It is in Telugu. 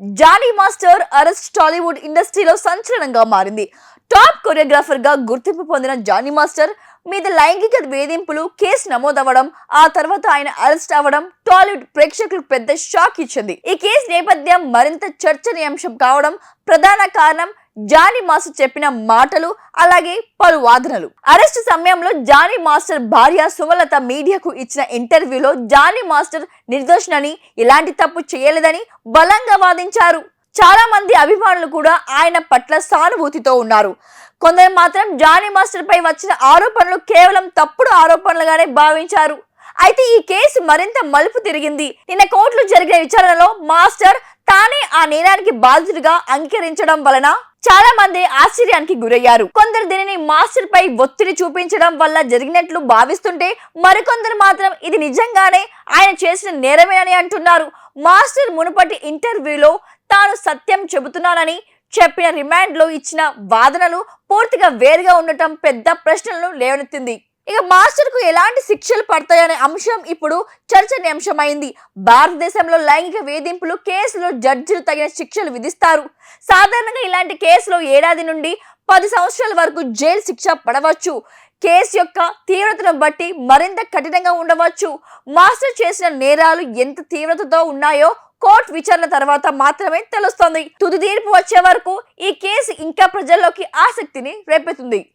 జానీ మాస్టర్ అరెస్ట్ టాలీవుడ్ ఇండస్ట్రీలో సంచలనంగా మారింది. టాప్ కొరియోగ్రాఫర్గా గుర్తింపు పొందిన జానీ మాస్టర్ మీద లైంగిక వేధింపులు కేసు నమోదవ్వడం ఆ తర్వాత ఆయన అరెస్ట్ అవ్వడం టాలీవుడ్ ప్రేక్షకులకు పెద్ద షాక్ ఇచ్చింది. ఈ కేసు నేపథ్యం మరింత చర్చనీయాంశం కావడం ప్రధాన కారణం జానీ మాస్టర్ చెప్పిన మాటలు అలాగే పలు వాదనలు. అరెస్ట్ సమయంలో జానీ మాస్టర్ భార్య సుమలత మీడియాకు ఇచ్చిన ఇంటర్వ్యూలో జానీ మాస్టర్ నిర్దోషనని ఎలాంటి తప్పు చేయలేదని బలంగా వాదించారు. చాలా మంది అభిమానులు కూడా ఆయన పట్ల సానుభూతితో ఉన్నారు. కొందరు మాత్రం జానీ మాస్టర్ పై వచ్చిన ఆరోపణలు కేవలం తప్పుడు ఆరోపణలుగానే భావించారు. అయితే ఈ కేసు మరింత మలుపు తిరిగింది. నిన్న కోర్టులో జరిగిన విచారణలో మాస్టర్ తానే ఆ నేరానికి బాధితుడిగా అంగీకరించడం వలన చాలా మంది ఆశ్చర్యానికి గురయ్యారు. కొందరు దీనిని మాస్టర్ పై ఒత్తిడి చూపించడం వల్ల జరిగినట్లు భావిస్తుంటే మరికొందరు మాత్రం ఇది నిజంగానే ఆయన చేసిన నేరమేనని అంటున్నారు. మాస్టర్ మునుపటి ఇంటర్వ్యూలో తాను సత్యం చెబుతున్నానని చెప్పిన రిమాండ్లో ఇచ్చిన వాదనలు పూర్తిగా వేరుగా ఉండటం పెద్ద ప్రశ్నలను లేవనెత్తింది. ఇక మాస్టర్కు ఎలాంటి శిక్షలు పడతాయనే అంశం ఇప్పుడు చర్చనీయాంశమైంది భారతదేశంలో లైంగిక వేధింపులు కేసులో జడ్జిలు తగిన శిక్షలు విధిస్తారు. సాధారణంగా ఇలాంటి కేసులో ఏడాది నుండి పది సంవత్సరాల వరకు జైలు శిక్ష పడవచ్చు. కేసు యొక్క తీవ్రతను బట్టి మరింత కఠినంగా ఉండవచ్చు. మాస్టర్ చేసిన నేరాలు ఎంత తీవ్రతతో ఉన్నాయో కోర్టు విచారణ తర్వాత మాత్రమే తెలుస్తోంది. తుది తీర్పు వచ్చే వరకు ఈ కేసు ఇంకా ప్రజల్లోకి ఆసక్తిని రేపెతుంది